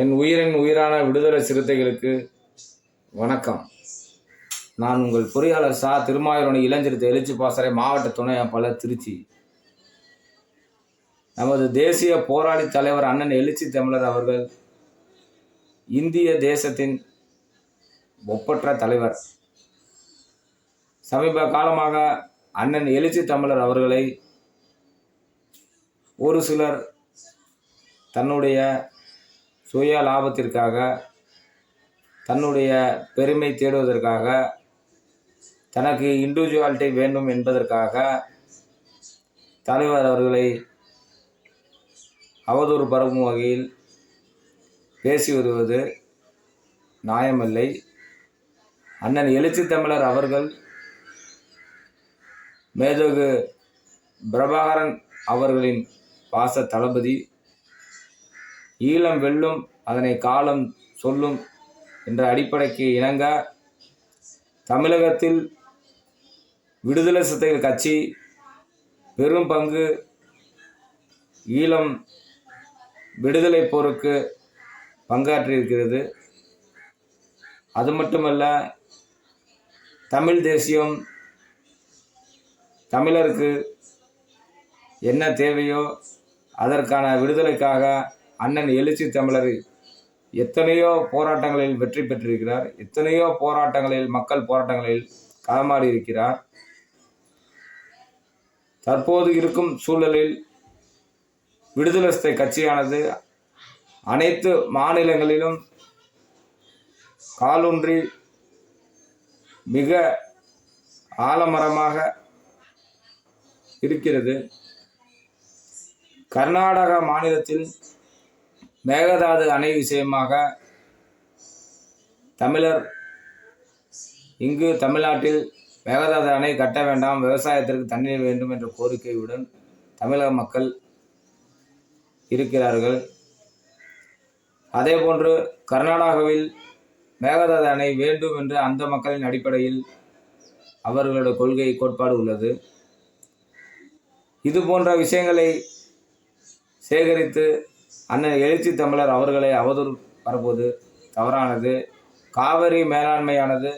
என் உயிரின் உயிரான விடுதலை சிறுத்தைகளுக்கு வணக்கம். நான் உங்கள் பொறியாளர் சா. திருமாயூரணி இளஞ்சிறுத்தை எழுச்சி பாசறை மாவட்ட துணையாப்பாளர் திருச்சி. நமது தேசிய போராளி தலைவர் அண்ணன் எழுச்சி தமிழர் அவர்கள் இந்திய தேசத்தின் ஒப்பற்ற தலைவர். சமீப காலமாக அண்ணன் எழுச்சி தமிழர் அவர்களை ஒரு சிலர் தன்னுடைய சுய லாபத்திற்காக தன்னுடைய பெருமை தேடுவதற்காக தனக்கு இண்டிவிஜுவாலிட்டி வேண்டும் என்பதற்காக தலைவர் அவர்களை அவதூறு பரப்பும் வகையில் பேசி வருவது நியாயமில்லை. அண்ணன் எழுச்சி தமிழர் அவர்கள் மேதகு பிரபாகரன் அவர்களின் பாச தளபதி ஈழம் வெல்லும் அதனை காலம் சொல்லும் என்ற அடிப்படைக்கு இணங்க தமிழகத்தில் விடுதலை சிறுத்தைகள் கட்சி பெரும் பங்கு ஈழம் விடுதலை போருக்கு பங்காற்றியிருக்கிறது. அது மட்டுமல்ல தமிழ் தேசியம் தமிழருக்கு என்ன தேவையோ அதற்கான விடுதலைக்காக அண்ணன் எழுச்சி தமிழர் எத்தனையோ போராட்டங்களில் வெற்றி பெற்றிருக்கிறார். எத்தனையோ போராட்டங்களில் மக்கள் போராட்டங்களில் களமாடி இருக்கிறார். தற்போது இருக்கும் சூழலில் விடுதலை கட்சியானது அனைத்து மாநிலங்களிலும் காலூன்றி மிக ஆலமரமாக இருக்கிறது. கர்நாடக மாநிலத்தில் மேகதாது அணை விஷயமாக தமிழர் இங்கு தமிழ்நாட்டில் மேகதாது அணை கட்ட வேண்டாம் விவசாயத்திற்கு தண்ணீர் வேண்டும் என்ற கோரிக்கையுடன் தமிழக மக்கள் இருக்கிறார்கள். அதேபோன்று கர்நாடகாவில் மேகதாது அணை வேண்டும் என்று அந்த மக்களின் அடிப்படையில் அவர்களோட கொள்கை கோட்பாடு உள்ளது. இது போன்ற விஷயங்களை சேகரித்து அண்ணன் எழுச்சி தமிழர் அவர்களை அவதூறு பரப்புவது தவறானது. காவிரி மேலாண்மையானது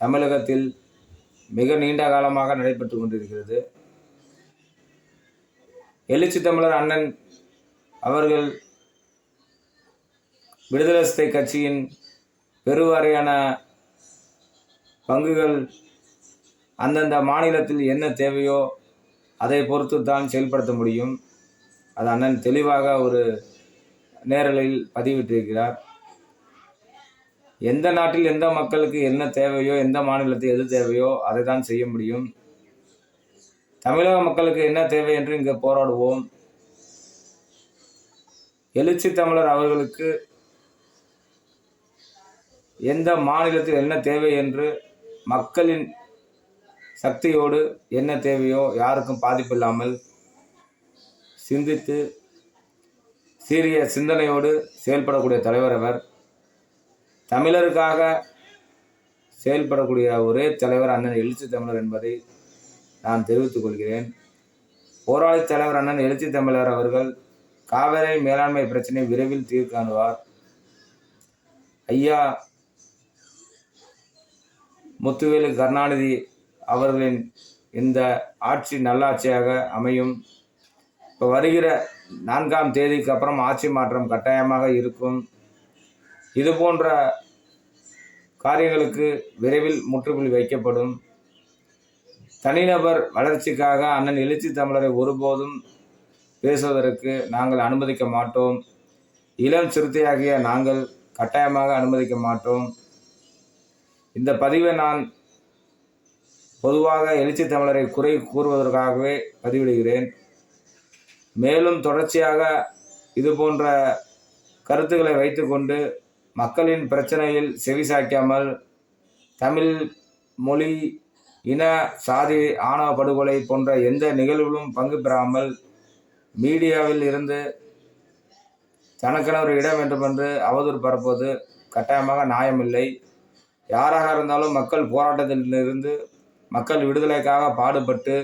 தமிழகத்தில் மிக நீண்ட காலமாக நடைபெற்று கொண்டிருக்கிறது. எழுச்சி தமிழர் அண்ணன் அவர்கள் விடுதலை கட்சியின் பெருவாரியான பங்குகள் அந்தந்த மாநிலத்தில் என்ன தேவையோ அதை பொறுத்து தான் செயல்படுத்த முடியும். அது அண்ணன் தெளிவாக ஒரு நேரலையில் பதிவிட்டிருக்கிறார். எந்த நாட்டில் எந்த மக்களுக்கு என்ன தேவையோ எந்த மாநிலத்தில் எது தேவையோ அதை தான் செய்ய முடியும். தமிழக மக்களுக்கு என்ன தேவை என்று இங்கே போராடுவோம். எழுச்சி தமிழர் அவர்களுக்கு எந்த மாநிலத்தில் என்ன தேவை என்று மக்களின் சக்தியோடு என்ன தேவையோ யாருக்கும் பாதிப்பில்லாமல் சிந்தித்து சீரிய சிந்தனையோடு செயல்படக்கூடிய தலைவர் அவர். தமிழருக்காக செயல்படக்கூடிய ஒரே தலைவர் அண்ணன் எழுச்சி தமிழர் என்பதை நான் தெரிவித்துக் கொள்கிறேன். போராளி தலைவர் அண்ணன் எழுச்சி தமிழர் அவர்கள் காவிரி மேலாண்மை பிரச்சனை விரைவில் தீர்வு காணுவார் ஐயா முத்துவேலு கருணாநிதி அவர்களின் இந்த ஆட்சி நல்லாட்சியாக அமையும். இப்போ வருகிற நான்காம் தேதிக்கு அப்புறம் ஆட்சி மாற்றம் கட்டாயமாக இருக்கும். இது போன்ற காரியங்களுக்கு விரைவில் முற்றுப்புள்ளி வைக்கப்படும். தனிநபர் வளர்ச்சிக்காக அண்ணன் எழுச்சி தமிழரை ஒருபோதும் பேசுவதற்கு நாங்கள் அனுமதிக்க மாட்டோம். இளம் சிறுத்தையாகிய நாங்கள் கட்டாயமாக அனுமதிக்க மாட்டோம். இந்த பதிவை நான் பொதுவாக எழுச்சி தமிழரை குறை கூறுவதற்காகவே பதிவிடுகிறேன். மேலும் தொடர்ச்சியாக இது போன்ற கருத்துக்களை வைத்துக்கொண்டு மக்களின் பிரச்சனையில் செவிசாய்க்காமல் தமிழ் மொழி இன சாதி ஆணவ படுகொலை போன்ற எந்த நிகழ்விலும் பங்கு பெறாமல் மீடியாவில் இருந்து தனக்கென ஒரு இடம் வேண்டும் என்று அவதூறு பரப்புவது கட்டாயமாக நியாயமில்லை. யாராக இருந்தாலும் மக்கள் போராட்டத்திலிருந்து மக்கள் விடுதலைக்காக பாடுபட்டு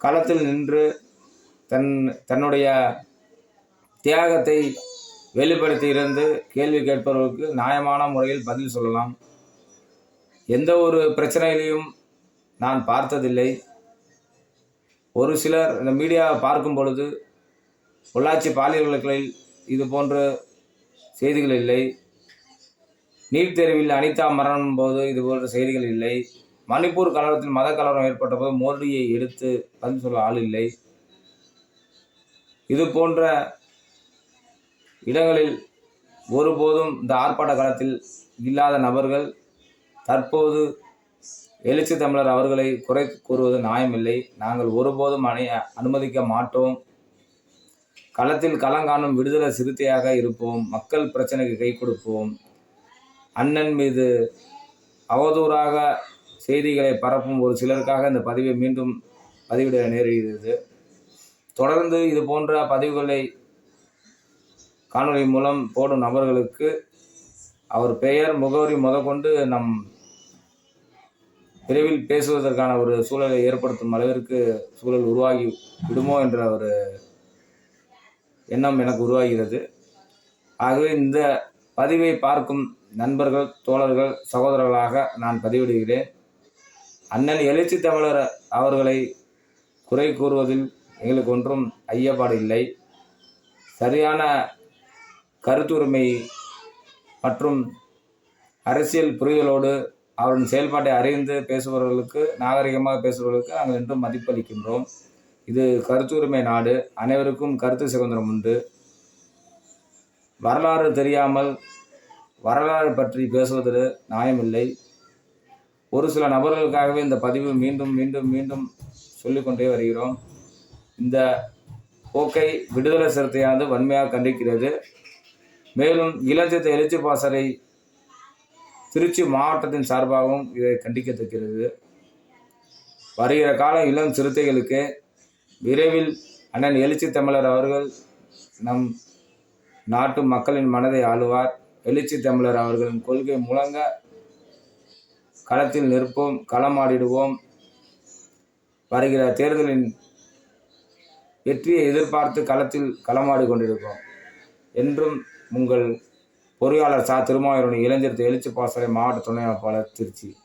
களத்தில் நின்று தன் தன்னுடைய தியாகத்தை வெளிப்படுத்தி இருந்து கேள்வி கேட்பவர்களுக்கு நியாயமான முறையில் பதில் சொல்லலாம். எந்த ஒரு பிரச்சனையிலையும் நான் பார்த்ததில்லை. ஒரு சிலர் இந்த மீடியாவை பார்க்கும் பொழுது பொள்ளாச்சி பாலியல் இது போன்ற செய்திகள் இல்லை. நீட் தேர்வில் அனிதா மரணம் போது இது போன்ற செய்திகள் இல்லை. மணிப்பூர் கலவரத்தில் மத கலவரம் ஏற்பட்ட போது மோடியை எடுத்து பதில் சொல்ல ஆள் இல்லை. இது போன்ற இடங்களில் ஒருபோதும் இந்த ஆர்ப்பாட்ட காலத்தில் இல்லாத நபர்கள் தற்போது எழுச்சி தமிழர் அவர்களை குறை கூறுவது நியாயமில்லை. நாங்கள் ஒருபோதும் அணி அனுமதிக்க மாட்டோம். களத்தில் களங்காணும் விடுதலை சிறுத்தையாக இருப்போம். மக்கள் பிரச்சனைக்கு கை கொடுப்போம். அண்ணன் மீது அவதூறாக செய்திகளை பரப்பும் ஒரு சிலருக்காக இந்த பதிவை மீண்டும் பதிவிட நேரிடுகிறது. தொடர்ந்து இது போன்ற பதிவுகளை காணொளி மூலம் போடும் நபர்களுக்கு அவர் பெயர் முகவரி முதற்கொண்டு நம் விரைவில் பேசுவதற்கான ஒரு சூழலை ஏற்படுத்தும் அளவிற்கு சூழல் உருவாகி விடுமோ என்ற ஒரு எண்ணம் எனக்கு உருவாகிறது. ஆகவே இந்த பதிவை பார்க்கும் நண்பர்கள் தோழர்கள் சகோதரர்களாக நான் பதிவிடுகிறேன். அண்ணன் எழுச்சி தமிழர் அவர்களை குறை கூறுவதில் எங்களுக்கு ஒன்றும் ஐயப்பாடு இல்லை. சரியான கருத்துரிமை மற்றும் அரசியல் புரிதலோடு அவரின் செயல்பாட்டை அறிந்து பேசுபவர்களுக்கு நாகரிகமாக பேசுபவர்களுக்கு நாங்கள் என்றும் மதிப்பளிக்கின்றோம். இது கருத்துரிமை நாடு. அனைவருக்கும் கருத்து சுதந்திரம் உண்டு. வரலாறு தெரியாமல் வரலாறு பற்றி பேசுவதில் நியாயமில்லை. ஒரு சில நபர்களுக்காகவே இந்த பதிவு மீண்டும் மீண்டும் மீண்டும் சொல்லிக்கொண்டே வருகிறோம். இந்த போக்கை விடுதலை சிறுத்தையானது வன்மையாக கண்டிக்கிறது. மேலும் இளஞ்சித்த எழுச்சி பாசறை திருச்சி மாவட்டத்தின் சார்பாகவும் இதை கண்டிக்கத்தக்கிறது. வருகிற காலம் இளம் சிறுத்தைகளுக்கு விரைவில் அண்ணன் எழுச்சி தமிழர் அவர்கள் நம் நாட்டு மக்களின் மனதை ஆளுவார். எழுச்சி தமிழர் அவர்களின் கொள்கை முழங்க களத்தில் நிற்போம் களமாடிடுவோம். வருகிற தேர்தலின் வெற்றியை எதிர்பார்த்து களத்தில் களமாடி கொண்டிருக்கிறோம். என்றும் உங்கள் பொறியாளர் சா. திருமாவூரணி இளைஞர் எழுச்சி பாசறை மாவட்ட துணை அமைப்பாளர் திருச்சி.